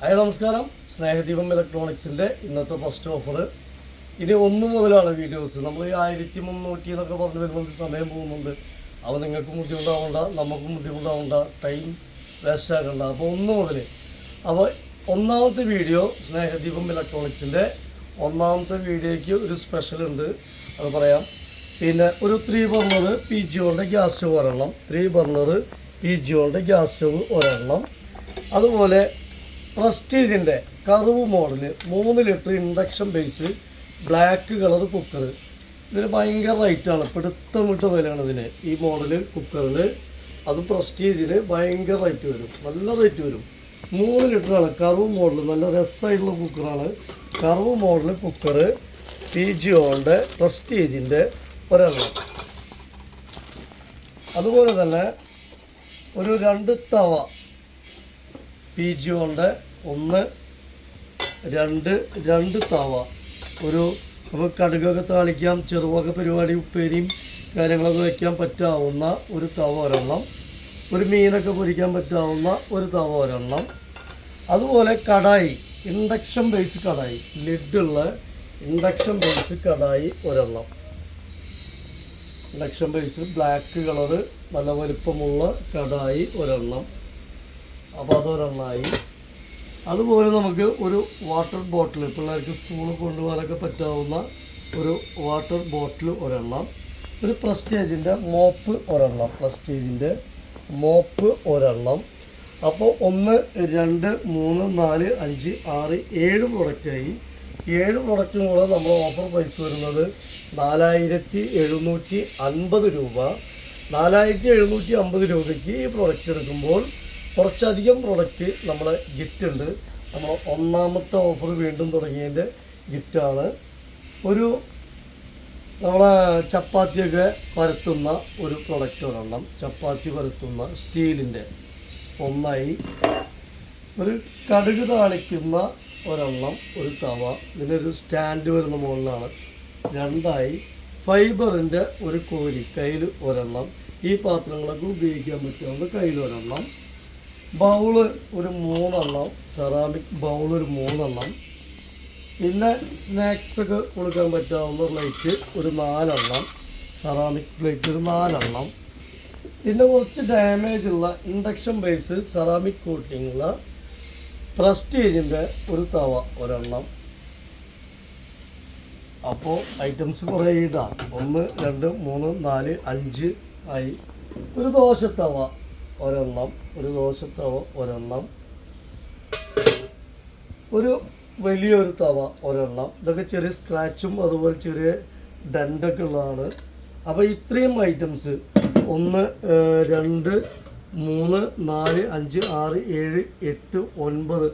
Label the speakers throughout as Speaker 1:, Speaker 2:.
Speaker 1: Hi നമസ്കാരം. സ്നേഹദീപം ഇലക്ട്രോണിക്സിന്റെ ഇന്നത്തെ first offer ഇനി ഒന്ന് മുതലാണ് വീഡിയോസ് നമ്മൾ ഈ ആയിരത്തി മുന്നൂറ്റി എന്നൊക്കെ പറഞ്ഞ് വരുമ്പോൾ സമയം പോകുന്നുണ്ട്. അപ്പോൾ നിങ്ങൾക്ക് ബുദ്ധിമുട്ടാവണ്ട നമുക്കും ബുദ്ധിമുട്ടാവണ്ട. ടൈം വേസ്റ്റ് ആക്കണ്ട. അപ്പോൾ ഒന്ന് മുതൽ അപ്പോൾ ഒന്നാമത്തെ വീഡിയോ സ്നേഹദീപം ഇലക്ട്രോണിക്സിന്റെ ഒന്നാമത്തെ വീഡിയോയ്ക്ക് ഒരു സ്പെഷ്യൽ ഉണ്ട്. അത് പറയാം. പിന്നെ ഒരു ത്രീ ബർണർ പി ജിയോന്റെ ഗ്യാസ് സ്റ്റവ് ഒരെണ്ണം. ത്രീ ബർണർ പി ജിയോന്റെ ഗ്യാസ് സ്റ്റവ് ഒരെണ്ണം. അതുപോലെ പ്രസ്റ്റീജിന്റെ കറുവ് മോഡൽ മൂന്ന് litre induction base black colour cooker. ഇതിന് ഭയങ്കര റേറ്റാണ് പിടുത്തം വിട്ട വിലയാണ് ഇതിന്. ഈ മോഡൽ കുക്കറിന് അത് പ്രസ്റ്റീജിന് ഭയങ്കര റേറ്റ് വരും. നല്ല റേറ്റ് വരും. മൂന്ന് ലിറ്ററാണ് കറുവ് മോഡൽ നല്ല രസമായിട്ടുള്ള കുക്കറാണ്. കറുവ് മോഡൽ കുക്കർ പി ജിയോന്റെ പ്രസ്റ്റീജിന്റെ ഒരെണ്ണം. അതുപോലെ തന്നെ ഒരു രണ്ട് തവ പി ജി ഒണ്ട് ഒന്ന് രണ്ട് രണ്ട് തവ. ഒരു നമുക്ക് കടുകൊക്കെ താളിക്കാം ചെറുവക പരിപാടി ഉപ്പേരിയും കാര്യങ്ങളൊക്കെ വയ്ക്കാൻ പറ്റാവുന്ന ഒരു തവ ഒരെണ്ണം. ഒരു മീനൊക്കെ പൊരിക്കാൻ പറ്റാവുന്ന ഒരു തവ ഒരെണ്ണം. അതുപോലെ കടായി ഇൻഡക്ഷൻ ബേസ് കടായി ലിഡുള്ള ഇൻഡക്ഷൻ ബേസ് കടായി ഒരെണ്ണം. ഇൻഡക്ഷൻ ബേസ് ബ്ലാക്ക് കളറ് നല്ല വലുപ്പമുള്ള കടായി ഒരെണ്ണം. അപ്പോൾ അതൊരെണ്ണമായി അതുപോലെ നമുക്ക് ഒരു വാട്ടർ ബോട്ടിൽ പിള്ളേർക്ക് സ്കൂളിൽ കൊണ്ടുപോകാനൊക്കെ പറ്റാവുന്ന ഒരു വാട്ടർ ബോട്ടിൽ ഒരെണ്ണം ഒരു പ്രസ്റ്റേജിന്റെ മോപ്പ് ഒരെണ്ണം പ്രസ്റ്റേജിന്റെ മോപ്പ് ഒരെണ്ണം. അപ്പോൾ ഒന്ന് രണ്ട് മൂന്ന് നാല് അഞ്ച് ആറ് ഏഴ് പ്രൊഡക്റ്റായി ഏഴ് പ്രൊഡക്റ്റും കൂടെ നമ്മൾ ഓഫർ പ്രൈസ് വരുന്നത് നാലായിരത്തി എഴുന്നൂറ്റി അൻപത് രൂപ. നാലായിരത്തി എഴുന്നൂറ്റി അമ്പത് രൂപയ്ക്ക് ഈ പ്രൊഡക്റ്റ് എടുക്കുമ്പോൾ കുറച്ചധികം പ്രൊഡക്റ്റ് നമ്മളെ ഗിഫ്റ്റ് ഉണ്ട്. നമ്മൾ ഒന്നാമത്തെ ഓഫർ വീണ്ടും തുടങ്ങിയതിന്റെ ഗിഫ്റ്റാണ് ഒരു നമ്മളെ ചപ്പാത്തിയൊക്കെ പരത്തുന്ന ഒരു പ്രൊഡക്റ്റ് ഒരെണ്ണം. ചപ്പാത്തി പരത്തുന്ന സ്റ്റീലിന്റെ ഒന്നായി. ഒരു കടുക് താളിക്കുന്ന ഒരെണ്ണം ഒരു തവ. ഇതിനൊരു സ്റ്റാൻഡ് വരുന്ന മുകളിലാണ്. രണ്ടായി ഫൈബറിന്റെ ഒരു കോരി കയ്യിൽ ഒരെണ്ണം. ഈ പാത്രങ്ങളൊക്കെ ഉപയോഗിക്കാൻ പറ്റുന്നത് കയ്യിൽ ഒരെണ്ണം ബൗൾ ഒരു മൂന്നെണ്ണം സെറാമിക് ബൗൾ ഒരു മൂന്നെണ്ണം. പിന്നെ സ്നാക്സ് ഒക്കെ കൊടുക്കാൻ പറ്റാവുന്ന പ്ലേറ്റ് ഒരു നാലെണ്ണം സെറാമിക് പ്ലേറ്റ് ഒരു നാലെണ്ണം. പിന്നെ കുറച്ച് ഡാമേജ് ഉള്ള ഇൻഡക്ഷൻ ബേസ് സെറാമിക് കോട്ടിങ്ങുള്ള പ്രസ്റ്റീജിന്റെ ഒരു തവ ഒരെണ്ണം. അപ്പോൾ ഐറ്റംസ് കുറേ ഇതാണ് ഒന്ന് രണ്ട് മൂന്ന് നാല് അഞ്ച് ആയി. ഒരു ദോശത്തവ ഒരെണ്ണം ഒരു ദോശത്തവ ഒരെണ്ണം ഒരു വലിയൊരു തവ ഒരെണ്ണം. ഇതൊക്കെ ചെറിയ സ്ക്രാച്ചും അതുപോലെ ചെറിയ ഡണ്ടൊക്കെ ഉള്ളതാണ്. അപ്പോൾ ഇത്രയും ഐറ്റംസ് ഒന്ന് രണ്ട് മൂന്ന് നാല് അഞ്ച് ആറ് ഏഴ് എട്ട് ഒൻപത്.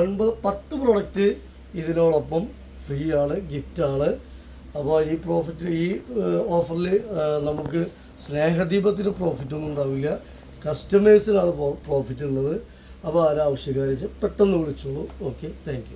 Speaker 1: ഒൻപത് പത്ത് പ്രൊഡക്റ്റ് ഇതിനോടൊപ്പം ഫ്രീ ആണ് ഗിഫ്റ്റാണ് അപ്പോൾ ഈ പ്രോഫിറ്റ് ഈ ഓഫറിൽ നമുക്ക് സ്നേഹദീപത്തിന് പ്രോഫിറ്റൊന്നും ഉണ്ടാവില്ല. കസ്റ്റമേഴ്സിനാണ് പ്രോഫിറ്റ് ഉള്ളത്. അപ്പോൾ ആരാവശ്യക്കാരെ പെട്ടെന്ന് വിളിച്ചോളൂ. Okay thank